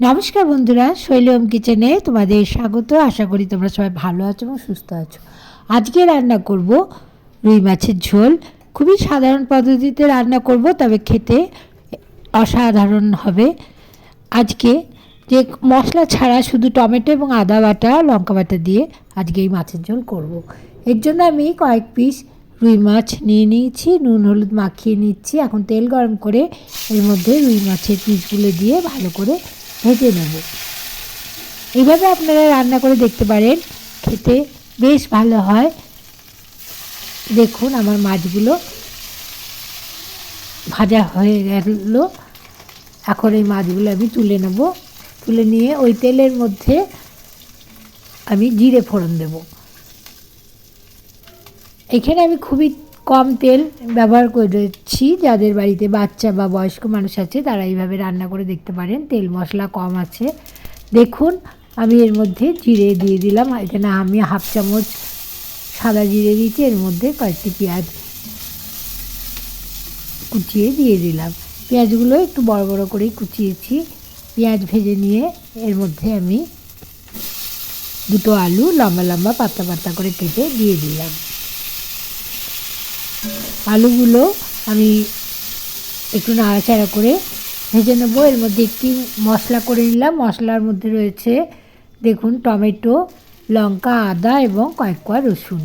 নমস্কার বন্ধুরা শৈলম কিচেনে তোমাদের স্বাগত। আশা করি তোমরা সবাই ভালো আছো এবং সুস্থ আছো। আজকে রান্না করব রুই মাছের ঝোল। খুবই সাধারণ পদ্ধতিতে রান্না করব, তবে খেতে অসাধারণ হবে। আজকে যে মশলা ছাড়া শুধু টমেটো এবং আদা বাটা, লঙ্কা বাটা দিয়ে আজকে এই মাছের ঝোল করব। এর জন্য আমি কয়েক পিস রুই মাছ নিয়ে নিয়েছি, নুন, হলুদ মাখিয়ে নিচ্ছি। এখন তেল গরম করে এর মধ্যে রুই মাছের পিসগুলো দিয়ে ভালো করে ভেজে নেব। এইভাবে আপনারা রান্না করে দেখতে পারেন, খেতে বেশ ভালো হয়। দেখুন আমার মাছগুলো ভাজা হয়ে গেল। এখন এই মাছগুলো আমি তুলে নেব। তুলে নিয়ে ওই তেলের মধ্যে আমি জিরে ফোড়ন দেব। এখানে আমি খুবই কম তেল ব্যবহার করেছি। যাদের বাড়িতে বাচ্চা বা বয়স্ক মানুষ আছে, তারা এইভাবে রান্না করে দেখতে পারেন। তেল মশলা কম আছে। দেখুন, আমি এর মধ্যে জিরে দিয়ে দিলাম। এখানে আমি হাফ চামচ সাদা জিরে দিয়েছি। এর মধ্যে কয়েকটি পেঁয়াজ কুচিয়ে দিয়ে দিলাম। পেঁয়াজগুলো একটু বড় বড় করেই কুচিয়েছি। পেঁয়াজ ভেজে নিয়ে এর মধ্যে আমি দুটো আলু লম্বা লম্বা পাতা পাতা করে কেটে দিয়ে দিলাম। আলুগুলো আমি একটু নাড়াচাড়া করে ভেজে নেব। এর মধ্যে একটি মশলা করে নিলাম। মশলার মধ্যে রয়েছে দেখুন টমেটো, লঙ্কা, আদা এবং কয়েক কোয়া রসুন।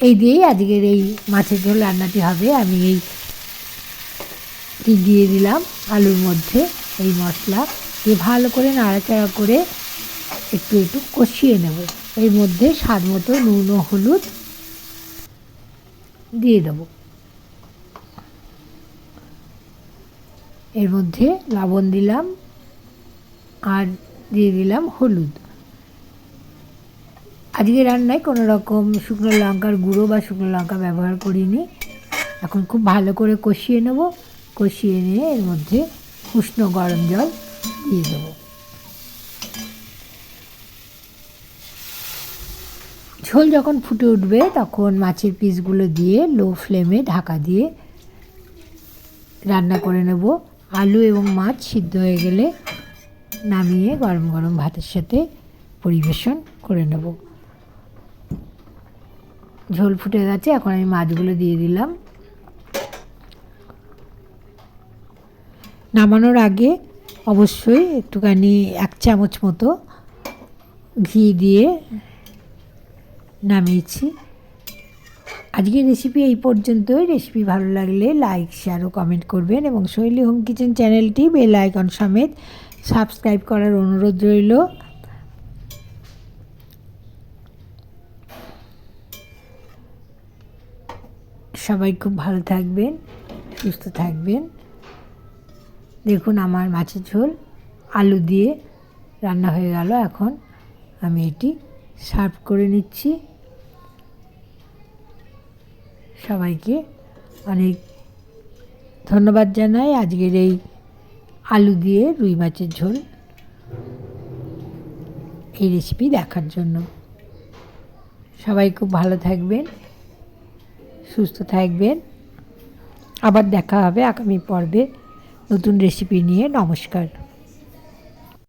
এই দিয়েই আজকের এই মাছের ঝোল রান্নাটি হবে। আমি এই দিয়ে দিলাম আলুর মধ্যে এই মশলা দিয়ে ভালো করে নাড়াচাড়া করে একটু একটু কষিয়ে নেব। এর মধ্যে স্বাদ মতো নুন ও হলুদ দিয়ে দেবো। এর মধ্যে লবণ দিলাম আর দিয়ে দিলাম হলুদ। আজকে রান্নায় কোনো রকম শুকনো লঙ্কার গুঁড়ো বা শুকনো লঙ্কা ব্যবহার করিনি। এখন খুব ভালো করে কষিয়ে নেব। কষিয়ে নিয়ে এর মধ্যে উষ্ণ গরম জল দিয়ে দেবো। ঝোল যখন ফুটে উঠবে, তখন মাছের পিসগুলো দিয়ে লো ফ্লেমে ঢাকা দিয়ে রান্না করে নেব। আলু এবং মাছ সিদ্ধ হয়ে গেলে নামিয়ে গরম গরম ভাতের সাথে পরিবেশন করে নেব। ঝোল ফুটে গেছে, এখন আমি মাছগুলো দিয়ে দিলাম। নামানোর আগে অবশ্যই একটুখানি এক চামচ মতো ঘি দিয়ে নামিয়েছি। আজকের রেসিপি এই পর্যন্তই। রেসিপি ভালো লাগলে লাইক শেয়ার ও কমেন্ট করবেন এবং শৈলী হোম কিচেন চ্যানেলটি বেল আইকন সমেত সাবস্ক্রাইব করার অনুরোধ রইল। সবাই খুব ভালো থাকবেন, সুস্থ থাকবেন। দেখুন আমার মাছের ঝোল, আলু দিয়ে রান্না হয়ে গেল। এখন আমি এটি সার্ভ করে নিচ্ছি। সবাইকে অনেক ধন্যবাদ জানাই আজকের এই আলু দিয়ে রুই মাছের ঝোল। এই রেসিপি দেখার জন্য। সবাই খুব ভালো থাকবেন, সুস্থ থাকবেন। আবার দেখা হবে আগামী পর্বে নতুন রেসিপি নিয়ে। নমস্কার।